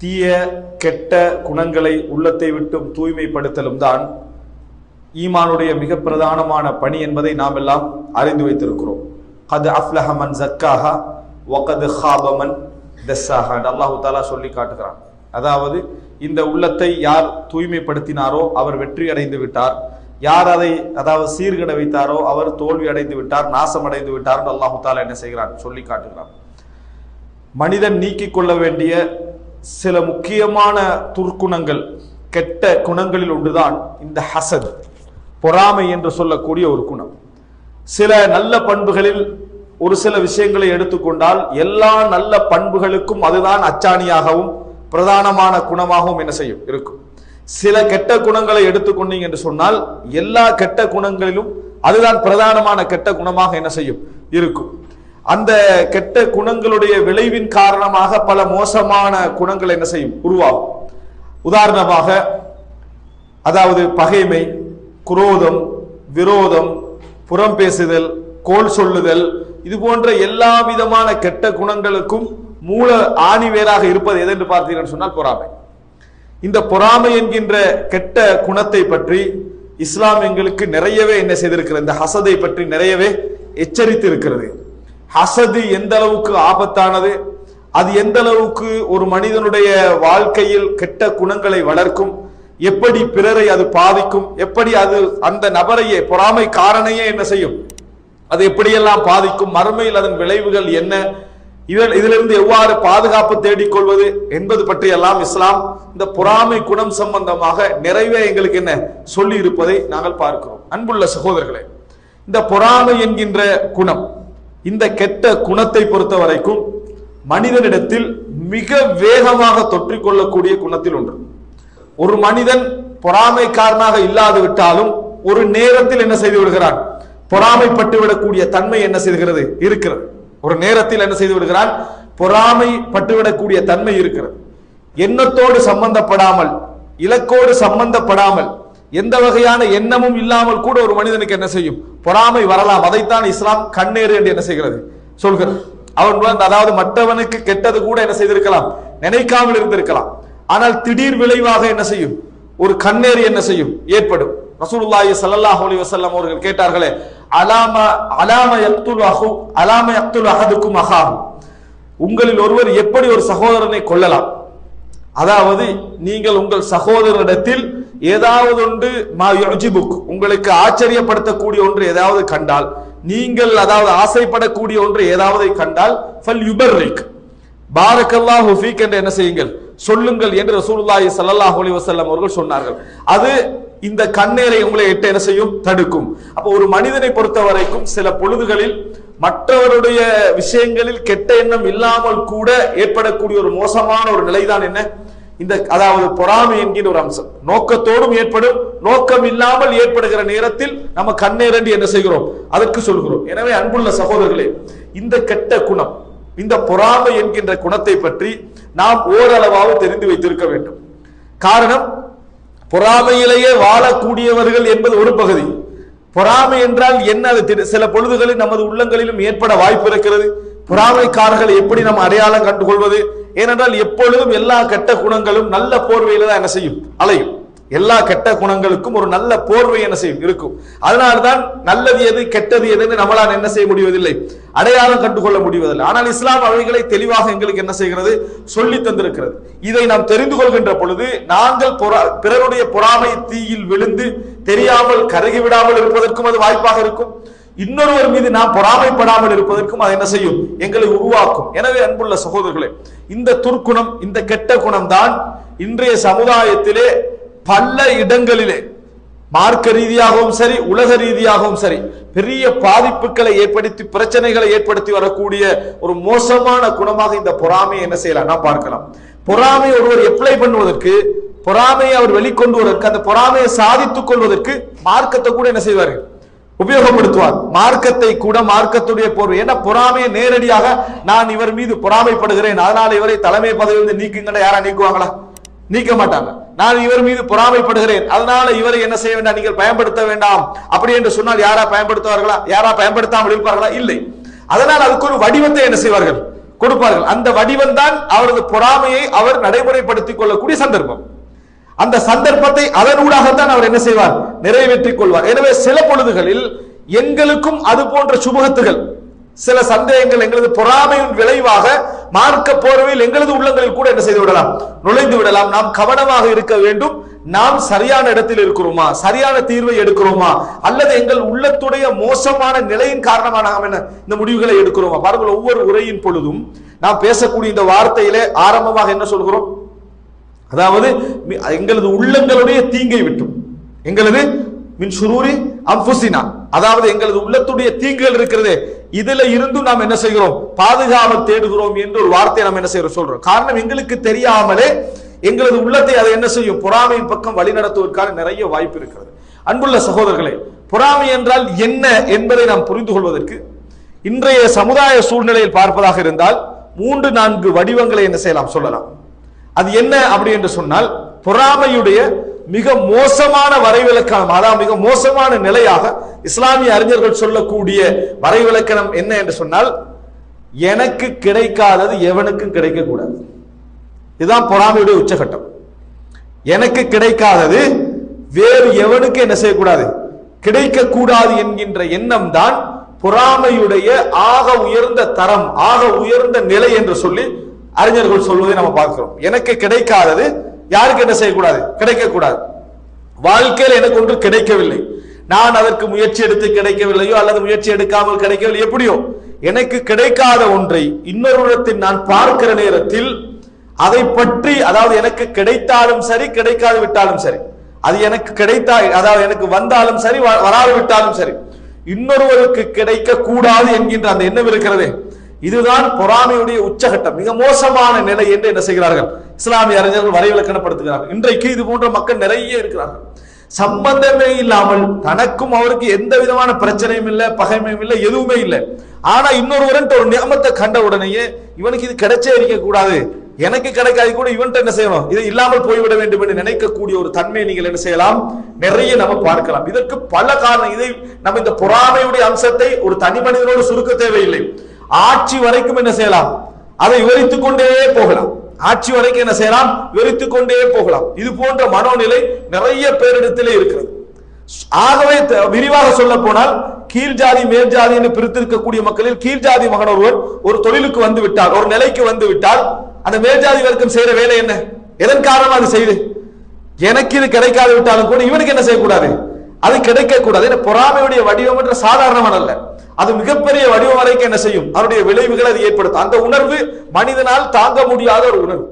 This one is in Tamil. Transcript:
தீய கெட்ட குணங்களை உள்ளத்தை விட்டும் தூய்மைப்படுத்தலும் தான் ஈமானுடைய மிக பிரதானமான பணி என்பதை நாம் எல்லாம் அறிந்து வைத்திருக்கிறோம். கது அஃப்லஹமன் ஜக்காஹா ஒகது ஹாபமன் தஸ்ஸாஹா அல்லாஹு தாலா சொல்லி காட்டுகிறான். அதாவது இந்த உள்ளத்தை யார் தூய்மைப்படுத்தினாரோ அவர் வெற்றி அடைந்து விட்டார். யார் அதை அதாவது சீர்கிட வைத்தாரோ அவர் தோல்வி அடைந்து விட்டார் நாசம் அடைந்து விட்டார் அல்லாஹு தாலா என்ன செய்கிறான்? சொல்லி காட்டுகிறான். மனிதன் நீக்கிக் கொள்ள வேண்டிய சில முக்கியமான துர்க்குணங்கள் கெட்ட குணங்களில் ஒன்றுதான் இந்த ஹசத் பொறாமை என்று சொல்லக்கூடிய ஒரு குணம். சில நல்ல பண்புகளில் ஒரு சில விஷயங்களை எடுத்துக்கொண்டால் எல்லா நல்ல பண்புகளுக்கும் அதுதான் அச்சாணியாகவும் பிரதானமான குணமாகவும் என்ன செய்யும்? இருக்கும். சில கெட்ட குணங்களை எடுத்துக்கொண்டீங்க என்று சொன்னால் எல்லா கெட்ட குணங்களிலும் அதுதான் பிரதானமான கெட்ட குணமாக என்ன செய்யும்? இருக்கும். அந்த கெட்ட குணங்களுடைய விளைவின் காரணமாக பல மோசமான குணங்கள் என்ன செய்யும்? உருவாகும். உதாரணமாக அதாவது பகைமை குரோதம் விரோதம் புறம் பேசுதல் கோல் சொல்லுதல் இது போன்ற எல்லா விதமான கெட்ட குணங்களுக்கும் மூல ஆணிவேராக இருப்பது எதென்று பார்த்தீர்கள் சொன்னால் பொறாமை. இந்த பொறாமை என்கின்ற கெட்ட குணத்தை பற்றி இஸ்லாம் எங்களுக்கு நிறையவே என்ன செய்திருக்கிறது? இந்த ஹசதை பற்றி நிறையவே எச்சரித்து இருக்கிறது ஹசது எந்த அளவுக்கு ஆபத்தானது? அது எந்த அளவுக்கு ஒரு மனிதனுடைய வாழ்க்கையில் கெட்ட குணங்களை வளர்க்கும்? எப்படி பிறரை அது பாதிக்கும்? எப்படி அது அந்த நபரையே பொறாமை காரணையே என்ன செய்யும்? அது எப்படியெல்லாம் பாதிக்கும்? மறுமையில் அதன் விளைவுகள் என்ன? இதில் இதிலிருந்து எவ்வாறு பாதுகாப்பு தேடிக்கொள்வது என்பது பற்றியெல்லாம் இஸ்லாம் இந்த பொறாமை குணம் சம்பந்தமாக நிறைவே எங்களுக்கு என்ன சொல்லி இருப்பதை நாங்கள் பார்க்கிறோம். அன்புள்ள சகோதரர்களே இந்த பொறாமை என்கின்ற குணம் இந்த கெட்ட குணத்தை பொறுத்த வரைக்கும் மனிதனிடத்தில் மிக வேகமாக தொற்றிக்கொள்ளக்கூடிய குணத்தில் ஒன்று. ஒரு மனிதன் பொறாமைக்காரனாக இல்லாது விட்டாலும் ஒரு நேரத்தில் என்ன செய்து விடுகிறான்? பொறாமைப்பட்டு விடக்கூடிய தன்மை என்ன செய்கிறது? இருக்கிறது. ஒரு நேரத்தில் என்ன செய்து விடுகிறான்? பொறாமை பட்டுவிடக்கூடிய தன்மை இருக்கிறது. எண்ணத்தோடு சம்பந்தப்படாமல் இலக்கோடு சம்பந்தப்படாமல் எந்த வகையான எண்ணமும் இல்லாமல் கூட ஒரு மனிதனுக்கு என்ன செய்யும்? பொறாமை வரலாம். அதைத்தான் இஸ்லாம் கண்ணேறு என்று என்ன செய்கிறது? சொல்கிறது அவன் அதாவது மற்றவனுக்கு கெட்டது கூட என்ன செய்திருக்கலாம்? நினைக்காமல் இருந்திருக்கலாம். ஆனால் திடீர் விளைவாக என்ன செய்யும்? ஒரு கண்ணேறு என்ன செய்யும்? ஏற்படும். ரசூலுல்லாஹி ஸல்லல்லாஹு அலைஹி வஸல்லம் அவர்கள் கேட்டார்களே அலாம அலாம யக்துல் அஹு அலாம யக்துல் அஹதுக்கும் அஹாஹு உங்களில் ஒருவர் எப்படி ஒரு சகோதரனை கொல்லலாம்? அதாவது நீங்கள் உங்கள் சகோதரனிடத்தில் ஏதாவது ஒன்று மா உங்களுக்கு ஆச்சரியப்படுத்தக்கூடிய ஒன்று ஏதாவது கண்டால் நீங்கள் அதாவது ஆசைப்படக்கூடிய ஒன்று ஏதாவது கண்டால் ஃபல் யுபர்ரிக். பாரக்கல்லா ஹுஃபீக் என்று என்ன செய்யுங்கள்? சொல்லுங்கள் என்று ரசூலுல்லாஹி ஸல்லல்லாஹு அலைஹி வஸல்லம் அவர்கள் சொன்னார்கள். அது இந்த கண்ணீரை உங்களை எட்ட என்ன செய்யும்? தடுக்கும். அப்போ ஒரு மனிதனை பொறுத்த வரைக்கும் சில பொழுதுகளில் மற்றவருடைய விஷயங்களில் கெட்ட எண்ணம் இல்லாமல் கூட ஏற்படக்கூடிய ஒரு மோசமான ஒரு நிலைதான் என்ன? இந்த அதாவது பொறாமை என்கிற ஒரு அம்சம். நோக்கத்தோடும் ஏற்படும் நோக்கம் இல்லாமல் ஏற்படுகிற நேரத்தில் நம்ம கண்ணேரண்டி என்ன செய்கிறோம்? அதற்கு சொல்கிறோம். எனவே அன்புள்ள சகோதரர்களே இந்த கெட்ட குணம் இந்த பொறாமை என்கின்ற குணத்தை பற்றி நாம் ஓரளவாக தெரிந்து வைத்திருக்க வேண்டும். காரணம் பொறாமையிலேயே வாழக்கூடியவர்கள் என்பது ஒரு பகுதி. பொறாமை என்றால் என்ன? அது சில பொழுதுகளில் நமது உள்ளங்களிலும் ஏற்பட வாய்ப்பு இருக்கிறது. பொறாமைக்காரர்கள் எப்படி நம்ம அடையாளம் கண்டுகொள்வது? ஏனென்றால் எப்பொழுதும் எல்லா கெட்ட குணங்களும் நல்ல போர்வையில தான் என்ன செய்யும்? அலையும். எல்லா கெட்ட குணங்களுக்கும் ஒரு நல்ல போர்வை என்ன செய்யும்? இருக்கும். அதனால்தான் நல்லது எது கெட்டது எதுன்னு நம்மளால் என்ன செய்ய முடிவதில்லை. அடையாளம் கண்டுகொள்ள முடிவதில்லை. ஆனால் இஸ்லாம் அவைகளை தெளிவாக எங்களுக்கு என்ன செய்கிறது? சொல்லி தந்திருக்கிறது. இதை நாம் தெரிந்து கொள்கின்ற பொழுது நாங்கள் பொறா- பிறருடைய பொறாமை தீயில் விழுந்து தெரியாமல் கருகி விடாமல் இருப்பதற்கும் அது வாய்ப்பாக இருக்கும். இன்னொருவர் மீது நாம் பொறாமைப்படாமல் இருப்பதற்கும் அது என்ன செய்யும்? எங்களை உருவாக்கும். எனவே அன்புள்ள சகோதரர்களே இந்த துர்க்குணம் இந்த கெட்ட குணம் தான் இன்றைய சமுதாயத்திலே பல இடங்களிலே மார்க்க ரீதியாகவும் சரி உலக ரீதியாகவும் சரி பெரிய பாதிப்புகளை ஏற்படுத்தி பிரச்சனைகளை ஏற்படுத்தி வரக்கூடிய ஒரு மோசமான குணமாக இந்த பொறாமையை என்ன செய்யலாம்? நாம் பார்க்கலாம். பொறாமை ஒருவர் எப்ளை பண்ணுவதற்கு பொறாமையை அவர் வெளிக்கொண்டு வருவதற்கு அந்த பொறாமையை சாதித்துக் கொள்வதற்கு மார்க்கத்தை கூட என்ன செய்வார்கள்? உபயோகப்படுத்துவார். மார்க்கத்தை கூட மார்க்கத்துடைய போர்வை. ஏன்னா பொறாமையை நேரடியாக நான் இவர் மீது பொறாமைப்படுகிறேன். அதனால இவரை தலைமை பதவியிலிருந்து நீக்குங்கன்னு யாரா நீக்குவாங்களா? நீக்க மாட்டாங்க. நான் இவர் மீது பொறாமைப்படுகிறேன். அதனால இவரை என்ன செய்ய வேண்டாம்? நீங்கள் பயன்படுத்த வேண்டாம். அப்படி என்று சொன்னால் யாரா பயன்படுத்துவார்களா? யாரா பயன்படுத்தாமல் இருப்பார்களா? இல்லை. அதனால் அதுக்கு ஒரு வடிவத்தை என்ன செய்வார்கள்? கொடுப்பார்கள். அந்த வடிவம் தான் அவரது பொறாமையை அவர் நடைமுறைப்படுத்திக் கொள்ளக்கூடிய சந்தர்ப்பம். அந்த சந்தர்ப்பத்தை அதனூடாகத்தான் அவர் என்ன செய்வார்? நிறைவேற்றிக் கொள்வார் எனவே சில பொழுதுகளில் எங்களுக்கும் அது போன்ற சுபகத்துகள் சில சந்தேகங்கள் எங்களது பொறாமையின் விளைவாக மார்க்க போர்வையில் எங்களது உள்ளங்களில் கூட என்ன செய்து விடலாம்? நுழைந்து விடலாம். நாம் கவனமாக இருக்க வேண்டும். நாம் சரியான இடத்தில் இருக்கிறோமா? சரியான தீர்வை எடுக்கிறோமா? அல்லது எங்கள் உள்ளத்துடைய மோசமான நிலையின் காரணமாக நாம் என்ன? இந்த முடிவுகளை எடுக்கிறோமா? பாருங்கள் ஒவ்வொரு உரையின் பொழுதும் நாம் பேசக்கூடிய இந்த வார்த்தையிலே ஆரம்பமாக என்ன சொல்கிறோம்? அதாவது எங்களது உள்ளங்களுடைய தீங்கை விட்டும். எங்களது மின் சுரூரி அம்புசினா அதாவது எங்களது உள்ளத்துடைய தீங்குகள் இருக்கிறதே. இதுல இருந்தும் நாம் என்ன செய்கிறோம்? பாதுகாவல் தேடுகிறோம் என்று ஒரு வார்த்தையை நாம் என்ன செய்கிறோம் சொல்றோம். காரணம் எங்களுக்கு தெரியாமலே எங்களது உள்ளத்தை அதை என்ன செய்யும்? பொறாமையின் பக்கம் வழிநடத்துவதற்கான நிறைய வாய்ப்பு இருக்கிறது. அன்புள்ள சகோதரர்களே பொறாமை என்றால் என்ன என்பதை நாம் புரிந்து கொள்வதற்கு இன்றைய சமுதாய சூழ்நிலையில் பார்ப்பதாக இருந்தால் மூன்று நான்கு வடிவங்களை என்ன செய்யலாம்? சொல்லலாம். அது என்ன அப்படி என்று சொன்னால் பொறாமையுடைய மிக மோசமான வரைவிலக்கணம் அதாவது மிக மோசமான நிலையாக இஸ்லாமிய அறிஞர்கள் சொல்லக்கூடிய வரைவிலக்கணம் என்ன என்று சொன்னால் எனக்கு கிடைக்காதது எவனுக்கும் கிடைக்கக்கூடாது. இதுதான் பொறாமையுடைய உச்சகட்டம். எனக்கு கிடைக்காதது வேறு எவனுக்கு என்ன செய்யக்கூடாது? கிடைக்கக்கூடாது என்கின்ற எண்ணம் தான் பொறாமையுடைய ஆக உயர்ந்த தரம் ஆக உயர்ந்த நிலை என்று சொல்லி அறிஞர்கள் சொல்வதை நம்ம பார்க்கிறோம். எனக்கு கிடைக்காதது யாருக்கு என்ன செய்யக்கூடாது? கிடைக்கக்கூடாது. வாழ்க்கையில் எனக்கு ஒன்று கிடைக்கவில்லை. நான் அதற்கு முயற்சி எடுத்து கிடைக்கவில்லையோ அல்லது முயற்சி எடுக்காமல் கிடைக்கவில்லை எப்படியோ? எனக்கு கிடைக்காத ஒன்றை இன்னொருடத்தில் நான் பார்க்கிற நேரத்தில் அதை பற்றி அதாவது எனக்கு கிடைத்தாலும் சரி கிடைக்காது விட்டாலும் சரி அது எனக்கு கிடைத்தா அதாவது எனக்கு வந்தாலும் சரி வ- வராது விட்டாலும் சரி இன்னொருவருக்கு கிடைக்க கூடாது என்கின்ற அந்த எண்ணம் இருக்கிறதே. இதுதான் பொறாமையுடைய உச்சகட்டம் மிக மோசமான நிலை என்று என்ன செய்கிறார்கள்? இஸ்லாமிய அறிஞர்கள் வரைவிலக்கணப்படுத்துகிறார்கள். இன்றைக்கு இது போன்ற மக்கள் நிறைய இருக்கிறார்கள். சம்பந்தமே இல்லாமல் தனக்கும் அவருக்கு எந்த விதமான பிரச்சனையும் இல்லை பகைமையும் இல்லை எதுவுமே இல்லை. ஆனா இன்னொருவரன் ஒரு நியமத்தை கண்ட உடனேயே இவனுக்கு இது கிடைச்சே இருக்க கூடாது எனக்கு கிடைக்காது கூட இவன்ட்ட என்ன செய்யணும்? இது இல்லாமல் போய்விட வேண்டும் என்று நினைக்கக்கூடிய ஒரு தன்மையை நீங்கள் என்ன செய்யலாம்? நிறைய நம்ம பார்க்கலாம். இதற்கு பல காரணம். இதை நம்ம இந்த பொறாமையுடைய அம்சத்தை ஒரு தனி மனிதனோடு சுருக்க தேவையில்லை. ஆட்சி வரைக்கும் என்ன செய்யலாம்? அதை விவரித்துக் கொண்டே போகலாம். ஆட்சி வரைக்கும் என்ன செய்யலாம்? விவரித்துக் கொண்டே போகலாம். இது போன்ற மனோநிலை நிறைய பேரிடத்திலே இருக்கிறது. ஆகவே த- விரிவாக சொல்ல போனால் கீழ் ஜாதி மேல் ஜாதி என்று பிரித்திருக்கக்கூடிய மக்களில் கீழ் ஜாதி மகன் ஒருவர் ஒரு தொழிலுக்கு வந்து விட்டால் ஒரு நிலைக்கு வந்து விட்டால் அந்த மேல் ஜாதி வர்க்கம் செய்யற வேலை என்ன? எதன் காரணமா அது செய்து எனக்கு இது கிடைக்காது விட்டாலும் கூட இவனுக்கு என்ன செய்யக்கூடாது? அது கிடைக்க கூடாது பொறாமையுடைய வடிவம் என்ற சாதாரணமான அல்ல அது மிகப்பெரிய வடிவம் வரைக்கும் என்ன செய்யும்? அவருடைய விளைவுகளை அது ஏற்படுத்தும். அந்த உணர்வு மனிதனால் தாங்க முடியாத ஒரு உணர்வு.